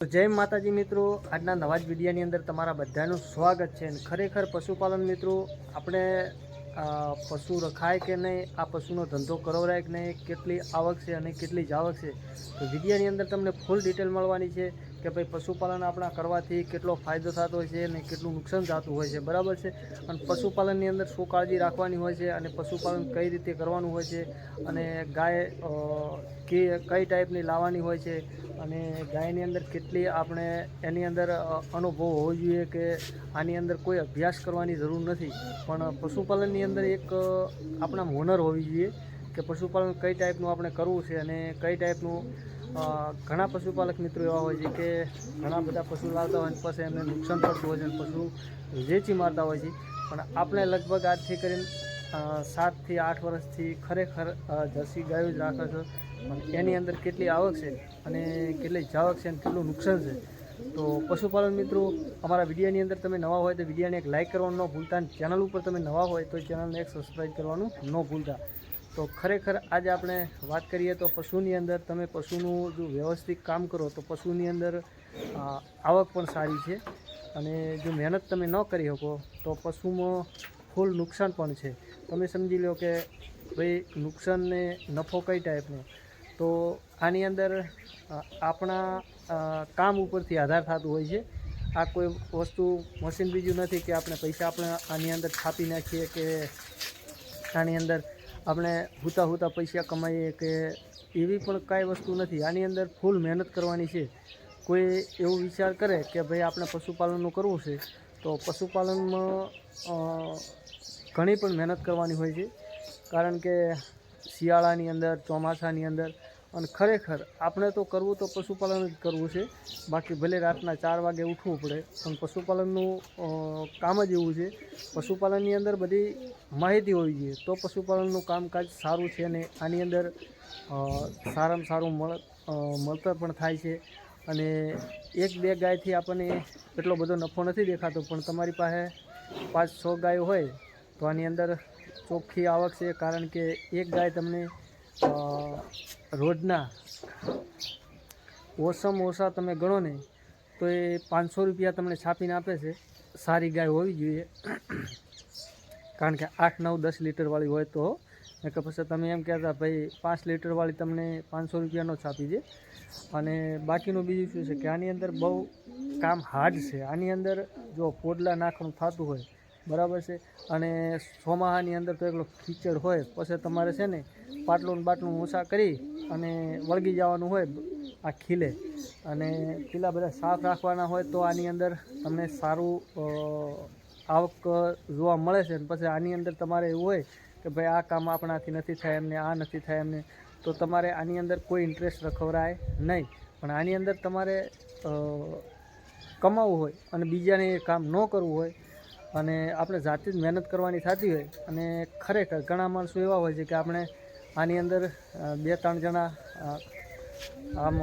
તો જય માતાજી મિત્રો, આજના નવા જ વિડીયોની અંદર તમારા બધાનું સ્વાગત છે. ખરેખર પશુપાલન મિત્રો, આપણે પશુ રખાય કે નહીં, આ પશુનો ધંધો કરવરાય કે નહીં, કેટલી આવક છે અને કેટલી જ આવક છે. તો વિડીયોની અંદર તમને ફૂલ ડિટેલ મળવાની છે. કે ભાઈ પશુપાલન આપણા કરવાથી કેટલો ફાયદો થતો હોય છે અને કેટલું નુકસાન થતું હોય છે, બરાબર છે? અને પશુપાલનની અંદર શું કાળજી રાખવાની હોય છે અને પશુપાલન કઈ રીતે કરવાનું હોય છે અને ગાય કઈ ટાઈપની લાવવાની હોય છે અને ગાયની અંદર કેટલી આપણે એની અંદર અનુભવ હોવો જોઈએ કે આની અંદર કોઈ અભ્યાસ કરવાની જરૂર નથી. પણ પશુપાલનની અંદર એક આપણા હુનર હોવી જોઈએ કે પશુપાલન કઈ ટાઈપનું આપણે કરવું છે અને કઈ ટાઈપનું ઘણા પશુપાલક મિત્રો એવા હોય છે કે ઘણા બધા પશુ લાવતા હોય પછી એમને નુકસાન પડતું હોય છે અને પશુ વેચી મારતા હોય છે. પણ આપણે લગભગ આજથી કરીને સાતથી આઠ વર્ષથી ખરેખર જર્સી ગાયો જ રાખે છે. પણ એની અંદર કેટલી આવક છે અને કેટલી જાવક છે અને કેટલું નુકસાન છે. તો પશુપાલન મિત્રો, અમારા વિડીયાની અંદર તમે નવા હોય તો વિડીયાને એક લાઇક કરવાનું ન ભૂલતા અને ચેનલ ઉપર તમે નવા હોય તો ચેનલને એક સબસ્ક્રાઈબ કરવાનું ન ભૂલતા. તો ખરેખર આજે આપણે વાત કરીએ તો પશુની અંદર તમે પશુનું જો વ્યવસ્થિત કામ કરો તો પશુની અંદર આવક પણ સારી છે. અને જો મહેનત તમે ન કરી શકો તો પશુમાં ફૂલ નુકસાન પણ છે. તમે સમજી લો કે ભાઈ નુકસાનને નફો કઈ ટાઈપનો? તો આની અંદર આપણા કામ ઉપરથી આધાર થતું હોય છે. આ કોઈ વસ્તુ મશીન બીજું નથી કે આપણે પૈસા આપણે આની અંદર છાપી નાખીએ કે આની અંદર આપણે હૂતા હૂતા પૈસા કમાઈએ કે એવી પણ કાંઈ વસ્તુ નથી. આની અંદર ફૂલ મહેનત કરવાની છે. કોઈ એવો વિચાર કરે કે ભાઈ આપણે પશુપાલનનું કરવું છે, તો પશુપાલનમાં ઘણી પણ મહેનત કરવાની હોય છે. કારણ કે શિયાળાની અંદર, ચોમાસાની અંદર અને ખરેખર આપણે તો કરવું તો પશુપાલન જ કરવું છે. બાકી ભલે રાતના ચાર વાગે ઉઠવું પડે, પણ પશુપાલનનું કામ જ એવું છે. પશુપાલનની અંદર બધી માહિતી હોવી જોઈએ. તો પશુપાલનનું કામકાજ સારું છે અને આની અંદર સારામાં સારું મળ મળતર પણ થાય છે. અને એક બે ગાયથી આપણને એટલો બધો નફો નથી દેખાતો, પણ તમારી પાસે પાંચ છ ગાયો હોય, તો આની અંદર ચોખ્ખી આવક છે. કારણ કે એક ગાય તમને રોજના ઓછામાં ઓછા તમે ગણો ને, તો એ પાંચસો રૂપિયા તમને છાપીને આપે છે. સારી ગાય હોવી જોઈએ. કારણ કે આઠ, નવ, દસ લીટરવાળી હોય તો કે પછી તમે એમ કહેતા, ભાઈ, પાંચ લીટરવાળી તમને પાંચસો રૂપિયાનો છાપી દે. અને બાકીનું બીજું શું છે કે આની અંદર બહુ કામ હાર્ડ છે. આની અંદર જો પોડલા નાખવાનું થતું હોય બરાબર છે? અને ચોમાહાની અંદર તો એકલો ખીચડ હોય, પછી તમારે છે ને પાટલું બાટલું ઊંચા કરી અને વળગી જવાનું હોય આ ખીલે. અને ખીલા બધા સાફ રાખવાના હોય તો આની અંદર તમને સારું આવક જોવા મળે છે પછી આની અંદર તમારે એવું હોય કે ભાઈ આ કામ આપણાથી નથી થાય એમને, આ નથી થાય એમને, તો તમારે આની અંદર કોઈ ઇન્ટરેસ્ટ રખવરાય નહીં. પણ આની અંદર તમારે કમાવવું હોય અને બીજાને એ કામ ન કરવું હોય અને આપણે જાતે જ મહેનત કરવાની થતી હોય અને ખરેખર ઘણા માણસો એવા હોય છે કે આપણે આની અંદર બે ત્રણ જણા આમ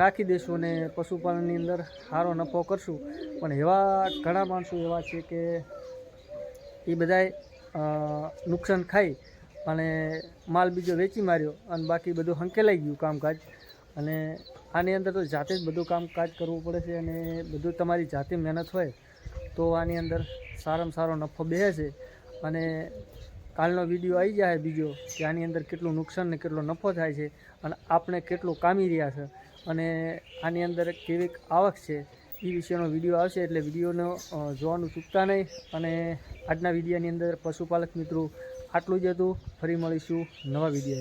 રાખી દઈશું અને પશુપાલનની અંદર સારો નફો કરશું. પણ એવા ઘણા માણસો એવા છે કે એ બધાય નુકસાન ખાઈ અને માલ બીજો વેચી માર્યો અને બાકી બધું હંકેલાઈ ગયું કામકાજ. અને આની અંદર તો જાતે જ બધું કામકાજ કરવું પડે છે અને બધું તમારી જાતે મહેનત હોય તો આની અંદર સારામાં સારો નફો બે છે. અને કાલનો વીડિયો આવી જાય બીજો કે આની અંદર કેટલું નુકસાન ને કેટલો નફો થાય છે અને આપણે કેટલું કામી રહ્યા છે. અને આની અંદર કેવી આવક છે એ વિશેનો વીડિયો આવશે એટલે વિડીયોનો જોવાનું ચૂકતા નહીં. અને આજના વિડીયોની અંદર પશુપાલક મિત્રો આટલું જ હતું. ફરી મળીશું નવા વીડિયો